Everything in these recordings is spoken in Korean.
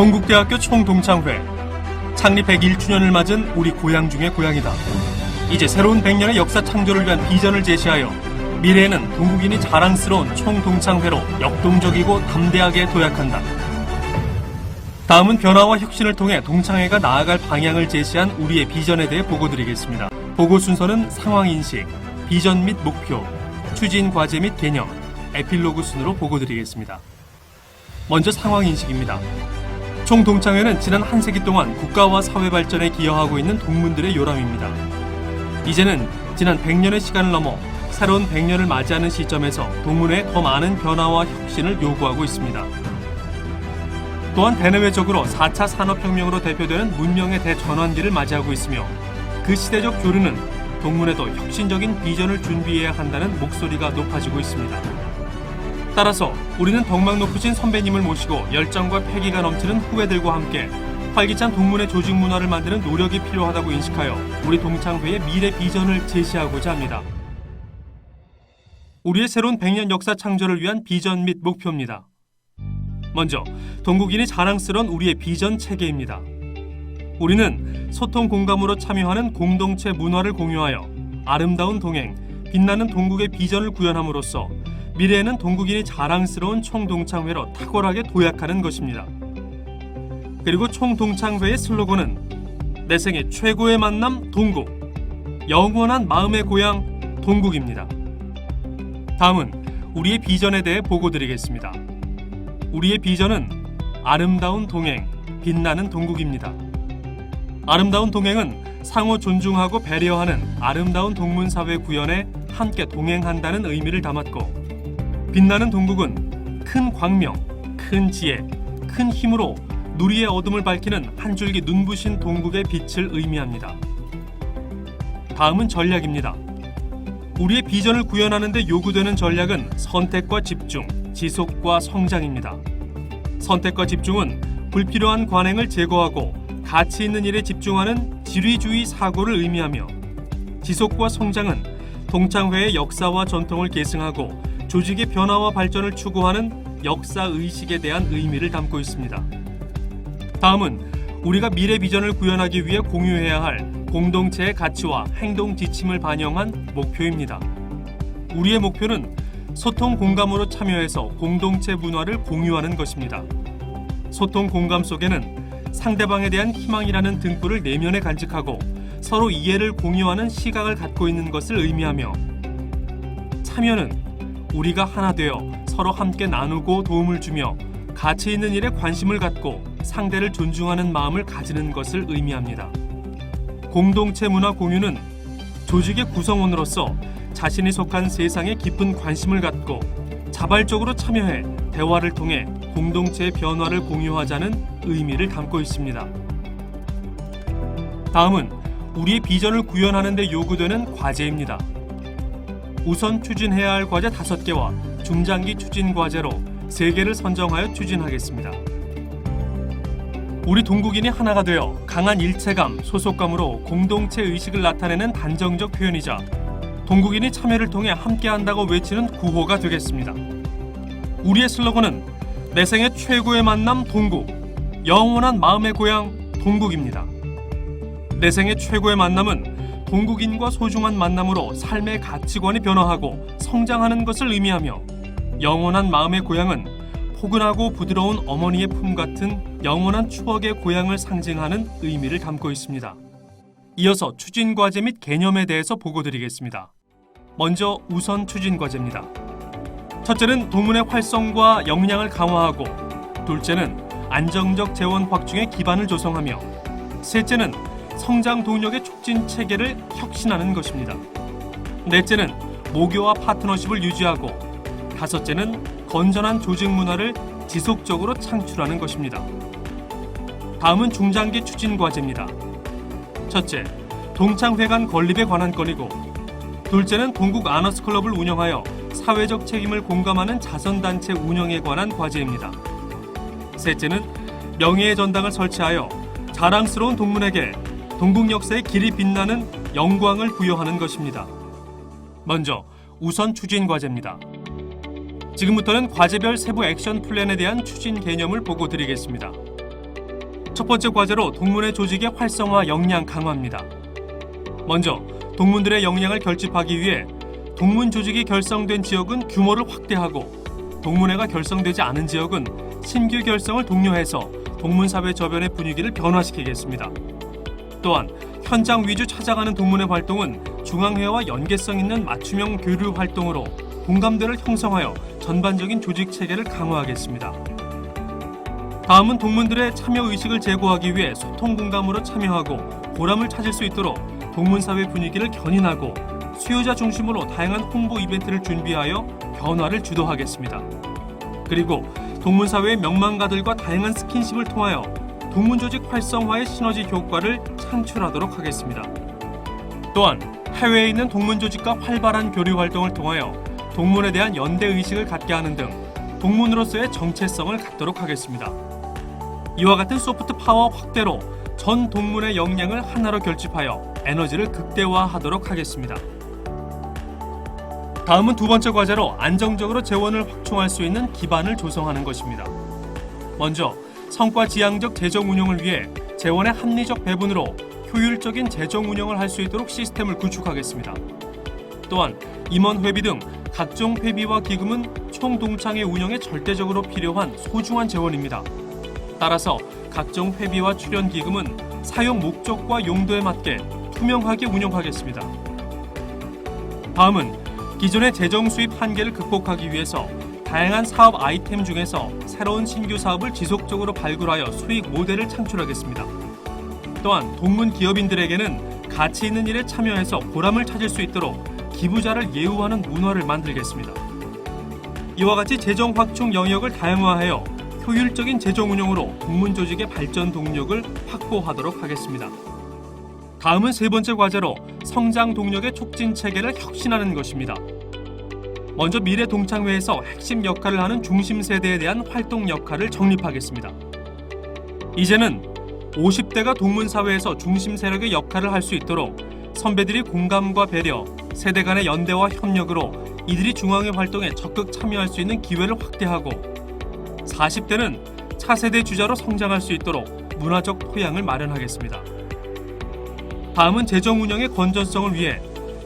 동국대학교 총동창회 창립 101주년을 맞은 우리 고향 중의 고향이다. 이제 새로운 100년의 역사 창조를 위한 비전을 제시하여 미래에는 동국인이 자랑스러운 총동창회로 역동적이고 담대하게 도약한다. 다음은 변화와 혁신을 통해 동창회가 나아갈 방향을 제시한 우리의 비전에 대해 보고드리겠습니다. 보고 순서는 상황인식, 비전 및 목표, 추진 과제 및 개념, 에필로그 순으로 보고드리겠습니다. 먼저 상황인식입니다. 총동창회는 지난 한 세기 동안 국가와 사회 발전에 기여하고 있는 동문들의 요람입니다. 이제는 지난 100년의 시간을 넘어 새로운 100년을 맞이하는 시점에서 동문회에 더 많은 변화와 혁신을 요구하고 있습니다. 또한 대내외적으로 4차 산업혁명으로 대표되는 문명의 대전환기를 맞이하고 있으며 그 시대적 교류는 동문회도 혁신적인 비전을 준비해야 한다는 목소리가 높아지고 있습니다. 따라서 우리는 덕망 높으신 선배님을 모시고 열정과 패기가 넘치는 후배들과 함께 활기찬 동문회 조직 문화를 만드는 노력이 필요하다고 인식하여 우리 동창회의 미래 비전을 제시하고자 합니다. 우리의 새로운 100년 역사 창조를 위한 비전 및 목표입니다. 먼저 동국인이 자랑스러운 우리의 비전 체계입니다. 우리는 소통 공감으로 참여하는 공동체 문화를 공유하여 아름다운 동행, 빛나는 동국의 비전을 구현함으로써 미래에는 동국인이 자랑스러운 총동창회로 탁월하게 도약하는 것입니다. 그리고 총동창회의 슬로건은 내 생애 최고의 만남 동국, 영원한 마음의 고향 동국입니다. 다음은 우리의 비전에 대해 보고 드리겠습니다. 우리의 비전은 아름다운 동행, 빛나는 동국입니다. 아름다운 동행은 상호 존중하고 배려하는 아름다운 동문사회 구현에 함께 동행한다는 의미를 담았고 빛나는 동국은 큰 광명, 큰 지혜, 큰 힘으로 누리의 어둠을 밝히는 한 줄기 눈부신 동국의 빛을 의미합니다. 다음은 전략입니다. 우리의 비전을 구현하는 데 요구되는 전략은 선택과 집중, 지속과 성장입니다. 선택과 집중은 불필요한 관행을 제거하고 가치 있는 일에 집중하는 지리주의 사고를 의미하며 지속과 성장은 동창회의 역사와 전통을 계승하고 조직의 변화와 발전을 추구하는 역사 의식에 대한 의미를 담고 있습니다. 다음은 우리가 미래 비전을 구현하기 위해 공유해야 할 공동체의 가치와 행동 지침을 반영한 목표입니다. 우리의 목표는 소통 공감으로 참여해서 공동체 문화를 공유하는 것입니다. 소통 공감 속에는 상대방에 대한 희망이라는 등불을 내면에 간직하고 서로 이해를 공유하는 시각을 갖고 있는 것을 의미하며 참여는 우리가 하나 되어 서로 함께 나누고 도움을 주며 가치 있는 일에 관심을 갖고 상대를 존중하는 마음을 가지는 것을 의미합니다. 공동체 문화 공유는 조직의 구성원으로서 자신이 속한 세상에 깊은 관심을 갖고 자발적으로 참여해 대화를 통해 공동체의 변화를 공유하자는 의미를 담고 있습니다. 다음은 우리의 비전을 구현하는 데 요구되는 과제입니다. 우선 추진해야 할 과제 5개와 중장기 추진 과제로 3개를 선정하여 추진하겠습니다. 우리 동국인이 하나가 되어 강한 일체감, 소속감으로 공동체 의식을 나타내는 단정적 표현이자 동국인이 참여를 통해 함께한다고 외치는 구호가 되겠습니다. 우리의 슬로건은 내 생애 최고의 만남 동국, 영원한 마음의 고향 동국입니다. 내 생애 최고의 만남은 동국인과 소중한 만남으로 삶의 가치관이 변화하고 성장하는 것을 의미하며 영원한 마음의 고향은 포근하고 부드러운 어머니의 품 같은 영원한 추억의 고향을 상징하는 의미를 담고 있습니다. 이어서 추진 과제 및 개념에 대해서 보고 드리겠습니다. 먼저 우선 추진 과제입니다. 첫째는 동문의 활성과 역량을 강화하고 둘째는 안정적 재원 확충의 기반을 조성하며 셋째는 성장 동력의 촉진 체계를 혁신하는 것입니다. 넷째는 모교와 파트너십을 유지하고 다섯째는 건전한 조직 문화를 지속적으로 창출하는 것입니다. 다음은 중장기 추진 과제입니다. 첫째, 동창회관 건립에 관한 건이고 둘째는 동국 아너스 클럽을 운영하여 사회적 책임을 공감하는 자선단체 운영에 관한 과제입니다. 셋째는 명예의 전당을 설치하여 자랑스러운 동문에게 동국 역사의 길이 빛나는 영광을 부여하는 것입니다. 먼저 우선 추진 과제입니다. 지금부터는 과제별 세부 액션 플랜에 대한 추진 개념을 보고 드리겠습니다. 첫 번째 과제로 동문회 조직의 활성화 역량 강화입니다. 먼저 동문들의 역량을 결집하기 위해 동문 조직이 결성된 지역은 규모를 확대하고 동문회가 결성되지 않은 지역은 신규 결성을 독려해서 동문사회 저변의 분위기를 변화시키겠습니다. 또한 현장 위주 찾아가는 동문회 활동은 중앙회와 연계성 있는 맞춤형 교류 활동으로 공감대를 형성하여 전반적인 조직 체계를 강화하겠습니다. 다음은 동문들의 참여 의식을 제고하기 위해 소통 공감으로 참여하고 보람을 찾을 수 있도록 동문사회 분위기를 견인하고 수요자 중심으로 다양한 홍보 이벤트를 준비하여 변화를 주도하겠습니다. 그리고 동문사회의 명망가들과 다양한 스킨십을 통하여 동문조직 활성화의 시너지 효과를 창출하도록 하겠습니다. 또한 해외에 있는 동문 조직과 활발한 교류 활동을 통하여 동문에 대한 연대 의식을 갖게 하는 등 동문으로서의 정체성을 갖도록 하겠습니다. 이와 같은 소프트 파워 확대로 전 동문의 역량을 하나로 결집하여 에너지를 극대화하도록 하겠습니다. 다음은 두 번째 과제로 안정적으로 재원을 확충할 수 있는 기반을 조성하는 것입니다. 먼저 성과 지향적 재정 운영을 위해 재원의 합리적 배분으로 효율적인 재정 운영을 할 수 있도록 시스템을 구축하겠습니다. 또한 임원 회비 등 각종 회비와 기금은 총 동창회 운영에 절대적으로 필요한 소중한 재원입니다. 따라서 각종 회비와 출연 기금은 사용 목적과 용도에 맞게 투명하게 운영하겠습니다. 다음은 기존의 재정 수입 한계를 극복하기 위해서 다양한 사업 아이템 중에서 새로운 신규 사업을 지속적으로 발굴하여 수익 모델을 창출하겠습니다. 또한 동문 기업인들에게는 가치 있는 일에 참여해서 보람을 찾을 수 있도록 기부자를 예우하는 문화를 만들겠습니다. 이와 같이 재정 확충 영역을 다양화하여 효율적인 재정 운영으로 동문 조직의 발전 동력을 확보하도록 하겠습니다. 다음은 세 번째 과제로 성장 동력의 촉진 체계를 혁신하는 것입니다. 먼저 미래 동창회에서 핵심 역할을 하는 중심 세대에 대한 활동 역할을 정립하겠습니다. 이제는 50대가 동문 사회에서 중심 세력의 역할을 할 수 있도록 선배들이 공감과 배려, 세대 간의 연대와 협력으로 이들이 중앙회 활동에 적극 참여할 수 있는 기회를 확대하고 40대는 차세대 주자로 성장할 수 있도록 문화적 토양을 마련하겠습니다. 다음은 재정 운영의 건전성을 위해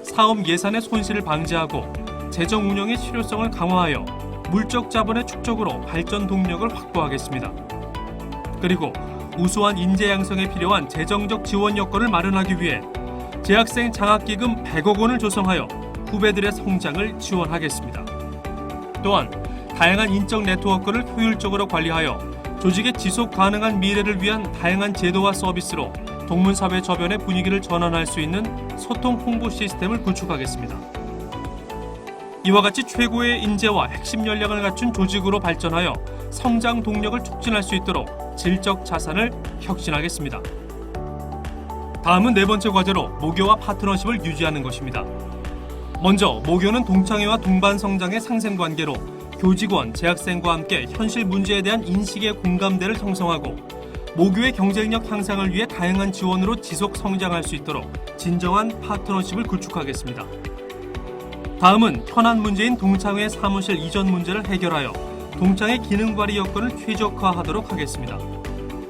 사업 예산의 손실을 방지하고 재정 운영의 실효성을 강화하여 물적 자본의 축적으로 발전 동력을 확보하겠습니다. 그리고 우수한 인재 양성에 필요한 재정적 지원 여건을 마련하기 위해 재학생 장학기금 100억 원을 조성하여 후배들의 성장을 지원하겠습니다. 또한 다양한 인적 네트워크를 효율적으로 관리하여 조직의 지속 가능한 미래를 위한 다양한 제도와 서비스로 동문사회 저변의 분위기를 전환할 수 있는 소통 홍보 시스템을 구축하겠습니다. 이와 같이 최고의 인재와 핵심 역량을 갖춘 조직으로 발전하여 성장 동력을 촉진할 수 있도록 질적 자산을 혁신하겠습니다. 다음은 네 번째 과제로 모교와 파트너십을 유지하는 것입니다. 먼저 모교는 동창회와 동반 성장의 상생 관계로 교직원, 재학생과 함께 현실 문제에 대한 인식의 공감대를 형성하고 모교의 경쟁력 향상을 위해 다양한 지원으로 지속 성장할 수 있도록 진정한 파트너십을 구축하겠습니다. 다음은 현안 문제인 동창회 사무실 이전 문제를 해결하여 동창회 기능 발휘 여건을 최적화하도록 하겠습니다.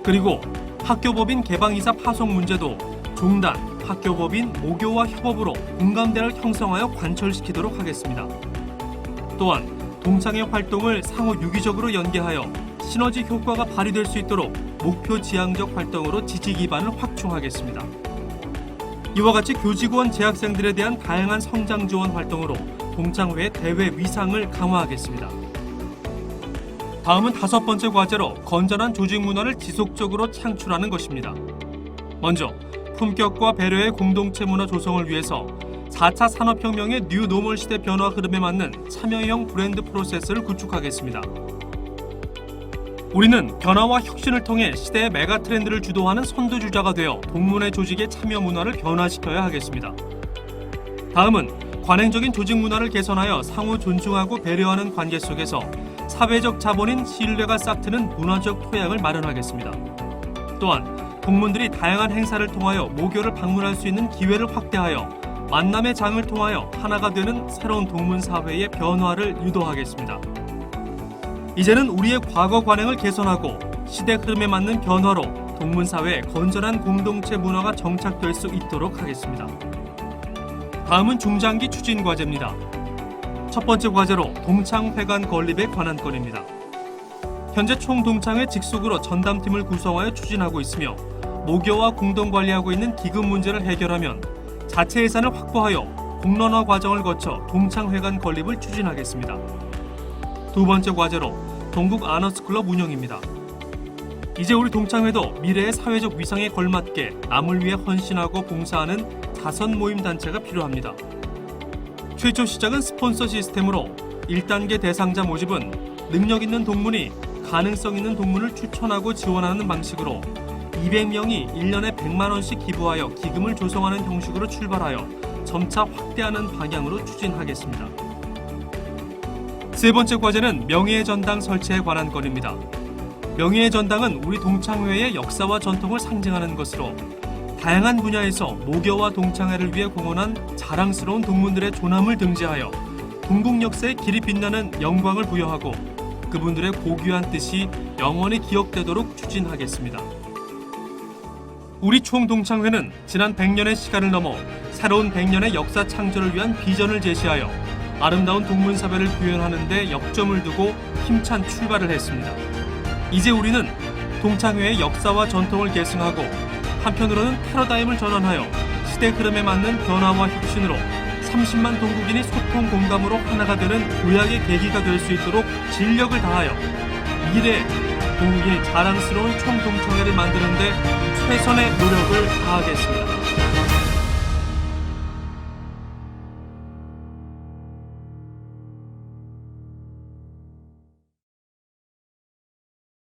그리고 학교법인 개방이사 파송 문제도 종단, 학교법인 모교와 협업으로 공감대를 형성하여 관철시키도록 하겠습니다. 또한 동창회 활동을 상호 유기적으로 연계하여 시너지 효과가 발휘될 수 있도록 목표 지향적 활동으로 지지 기반을 확충하겠습니다. 이와 같이 교직원 재학생들에 대한 다양한 성장 지원 활동으로 동창회의 대회 위상을 강화하겠습니다. 다음은 다섯 번째 과제로 건전한 조직 문화를 지속적으로 창출하는 것입니다. 먼저 품격과 배려의 공동체 문화 조성을 위해서 4차 산업혁명의 뉴 노멀 시대 변화 흐름에 맞는 참여형 브랜드 프로세스를 구축하겠습니다. 우리는 변화와 혁신을 통해 시대의 메가 트렌드를 주도하는 선두주자가 되어 동문회 조직의 참여 문화를 변화시켜야 하겠습니다. 다음은 관행적인 조직 문화를 개선하여 상호 존중하고 배려하는 관계 속에서 사회적 자본인 신뢰가 싹트는 문화적 토양을 마련하겠습니다. 또한 동문들이 다양한 행사를 통하여 모교를 방문할 수 있는 기회를 확대하여 만남의 장을 통하여 하나가 되는 새로운 동문 사회의 변화를 유도하겠습니다. 이제는 우리의 과거 관행을 개선하고 시대 흐름에 맞는 변화로 동문사회의 건전한 공동체 문화가 정착될 수 있도록 하겠습니다. 다음은 중장기 추진 과제입니다. 첫 번째 과제로 동창회관 건립에 관한 건입니다. 현재 총동창회 직속으로 전담팀을 구성하여 추진하고 있으며 모교와 공동 관리하고 있는 기금 문제를 해결하면 자체 예산을 확보하여 공론화 과정을 거쳐 동창회관 건립을 추진하겠습니다. 두 번째 과제로 동국 아너스클럽 운영입니다. 이제 우리 동창회도 미래의 사회적 위상에 걸맞게 남을 위해 헌신하고 봉사하는 자선 모임 단체가 필요합니다. 최초 시작은 스폰서 시스템으로 1단계 대상자 모집은 능력 있는 동문이 가능성 있는 동문을 추천하고 지원하는 방식으로 200명이 1년에 100만 원씩 기부하여 기금을 조성하는 형식으로 출발하여 점차 확대하는 방향으로 추진하겠습니다. 세 번째 과제는 명예의 전당 설치에 관한 건입니다. 명예의 전당은 우리 동창회의 역사와 전통을 상징하는 것으로 다양한 분야에서 모교와 동창회를 위해 공헌한 자랑스러운 동문들의 존함을 등재하여 동국 역사에 길이 빛나는 영광을 부여하고 그분들의 고귀한 뜻이 영원히 기억되도록 추진하겠습니다. 우리 총동창회는 지난 100년의 시간을 넘어 새로운 100년의 역사 창조를 위한 비전을 제시하여 아름다운 동문사회를 구현하는 데 역점을 두고 힘찬 출발을 했습니다. 이제 우리는 동창회의 역사와 전통을 계승하고 한편으로는 패러다임을 전환하여 시대 흐름에 맞는 변화와 혁신으로 30만 동국인이 소통 공감으로 하나가 되는 도약의 계기가 될 수 있도록 진력을 다하여 미래 동국의 자랑스러운 총동창회를 만드는데 최선의 노력을 다하겠습니다.